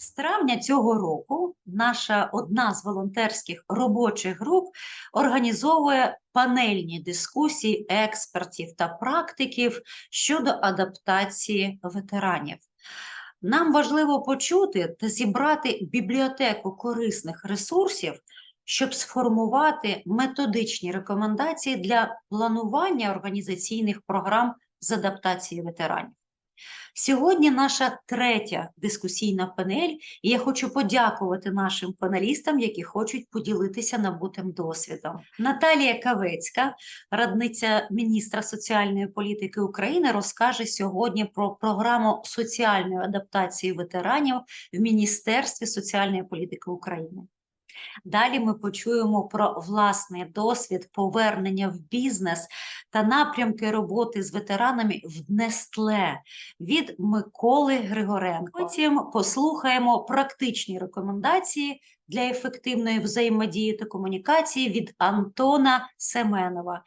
З травня цього року наша одна з волонтерських робочих груп організовує панельні дискусії експертів та практиків щодо адаптації ветеранів. Нам важливо почути та зібрати бібліотеку корисних ресурсів, щоб сформувати методичні рекомендації для планування організаційних програм з адаптації ветеранів. Сьогодні наша третя дискусійна панель, і я хочу подякувати нашим панелістам, які хочуть поділитися набутим досвідом. Наталія Кавецька, радниця міністра соціальної політики України, розкаже сьогодні про програму соціальної адаптації ветеранів в Міністерстві соціальної політики України. Далі ми почуємо про власний досвід повернення в бізнес та напрямки роботи з ветеранами в Нестле від Миколи Григоренко. Потім послухаємо практичні рекомендації для ефективної взаємодії та комунікації від Антона Семенова,